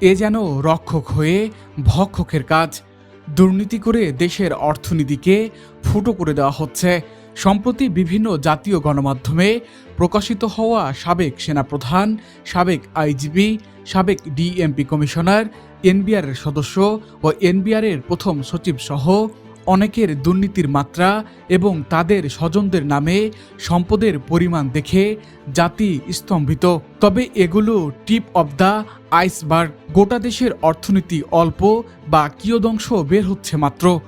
এ যেন রক্ষক হয়ে ভক্ষকের কাজ। দুর্নীতি করে দেশের অর্থনীতিকে ফুটো করে দেওয়া হচ্ছে। সম্প্রতি বিভিন্ন জাতীয় গণমাধ্যমে প্রকাশিত হওয়া সাবেক সেনাপ্রধান, সাবেক আইজিবি সাবেক ডিএমপি কমিশনার, এনবিআরের সদস্য ও এনবিআরের প্রথম সচিব সহ অনেকের দুর্নীতির মাত্রা এবং তাদের স্বজনদের নামে সম্পদের পরিমাণ দেখে জাতি স্তম্ভিত। তবে এগুলো টিপ অব দ্য আইসবার্গ। গোটা দেশের অর্থনীতি অল্প বা কিয়দংশ বের হচ্ছে মাত্র।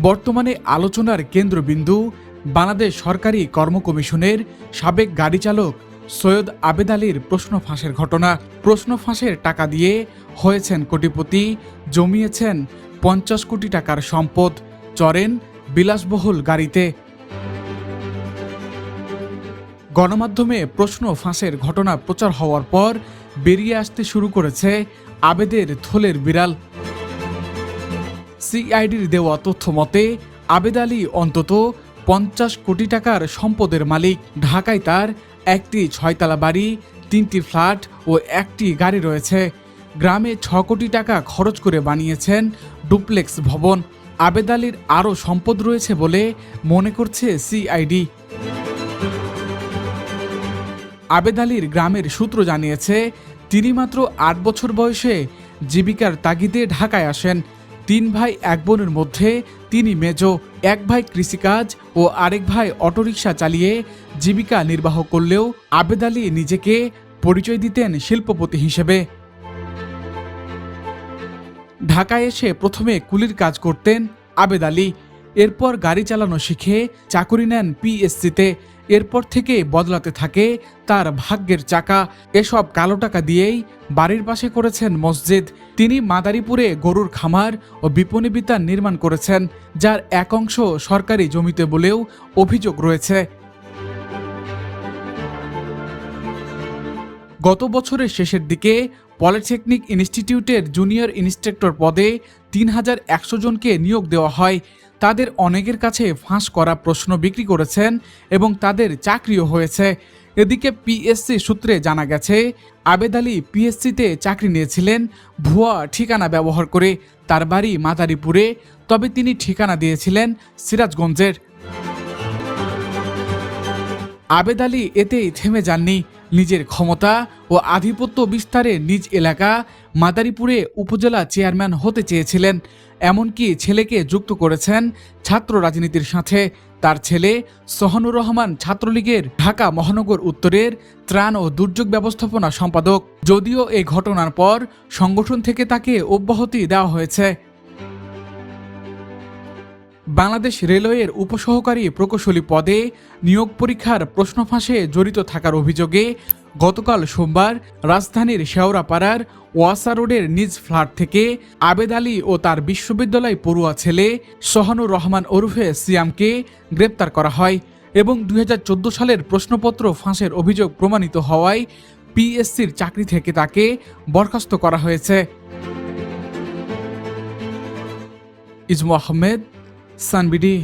বর্তমানে আলোচনার কেন্দ্রবিন্দু বাংলাদেশ সরকারি কর্ম কমিশনের সাবেক গাড়ি চালক সৈয়দ আবেদ আলীর প্রশ্ন ফাঁসের ঘটনা। প্রশ্ন ফাঁসের টাকা দিয়ে হয়েছেন কোটিপতি, জমিয়েছেন পঞ্চাশ কোটি টাকার সম্পদ, চরেন বিলাসবহুল গাড়িতে। গণমাধ্যমে প্রশ্ন ফাঁসের ঘটনা প্রচার হওয়ার পর বেরিয়ে আসতে শুরু করেছে আবেদের থলের বিড়াল। সিআইডির দেওয়া তথ্য মতে, আবেদ আলী অন্তত পঞ্চাশ কোটি টাকার সম্পদের মালিক, ঢাকায় তার একটি ছয়তলা বাড়ি, তিনটি ফ্ল্যাট ও একটি গাড়ি রয়েছে। গ্রামে ছ কোটি টাকা খরচ করে বানিয়েছেন ডুপ্লেক্স ভবন। আবেদ আলীর আরও সম্পদ রয়েছে বলে মনে করছে সিআইডি। আবেদ আলীর গ্রামের সূত্র জানিয়েছে, তিনি মাত্র আট বছর বয়সে জীবিকার তাগিদে ঢাকায় আসেন। তিন ভাই, এক বোনের মধ্যে তিনি মেজ, এক ভাই কৃষিকাজ ও আরেক ভাই অটোরিকশা চালিয়ে জীবিকা নির্বাহ করলেও আবেদ আলী নিজেকে পরিচয় দিতেন শিল্পপতি হিসেবে। ঢাকায় এসে প্রথমে কুলির কাজ করতেন আবেদ আলী। এরপর গাড়ি চালানো শিখে চাকুরি নেন পিএসসিতে, এরপর থেকে বদলাতে থাকে তার ভাগ্যের চাকা। এসব কালো টাকা দিয়েই বাড়ির পাশে করেছেন মসজিদ। তিনি মাদারীপুরে গরুর খামার ও বিপণী বিতান নির্মাণ করেছেন, যার এক অংশ সরকারি জমিতে বলেও অভিযোগ রয়েছে। গত বছরের শেষের দিকে পলিটেকনিক ইনস্টিটিউটের জুনিয়র ইন্সট্রাক্টর পদে তিন হাজার একশো জনকে নিয়োগ দেওয়া হয়। তাদের অনেকের কাছে ফাঁস করা প্রশ্ন বিক্রি করেছেন এবং তাদের চাকরিও হয়েছে। এদিকে পিএসসি সূত্রে জানা গেছে, আবেদ আলী পিএসসিতে চাকরি নিয়েছিলেন, ভুয়া ঠিকানা ব্যবহার করে তার বাড়ি মাদারীপুরে, তবে তিনি ঠিকানা দিয়েছিলেন সিরাজগঞ্জের। আবেদ আলী এতেই থেমে যাননি। নিজের ক্ষমতা ও আধিপত্য বিস্তারে নিজ এলাকা মাদারীপুরে উপজেলা চেয়ারম্যান হতে চেয়েছিলেন। এমনকি ছেলেকে যুক্ত করেছেন ছাত্র রাজনীতির সাথে। তার ছেলে সহনুর রহমান ছাত্রলীগের ঢাকা মহানগর উত্তরের ত্রাণ ও দুর্যোগ ব্যবস্থাপনা সম্পাদক। যদিও এই ঘটনার পর সংগঠন থেকে তাকে অব্যাহতি দেওয়া হয়েছে। বাংলাদেশ রেলওয়ের উপসহকারী প্রকৌশলী পদে নিয়োগ পরীক্ষার প্রশ্ন ফাঁসে জড়িত থাকার অভিযোগে গতকাল সোমবার রাজধানীর শেওড়াপাড়ার ওয়াসা রোডের নিজ ফ্ল্যাট থেকে আবেদ আলী ও তার বিশ্ববিদ্যালয় পড়ুয়া ছেলে সহানুর রহমান ওরফে সিয়ামকে গ্রেপ্তার করা হয় এবং দুই হাজার চোদ্দ সালের প্রশ্নপত্র ফাঁসের অভিযোগ প্রমাণিত হওয়ায় পিএসসির চাকরি থেকে তাকে বরখাস্ত করা হয়েছে। ইজমু আহমেদ সানবিডি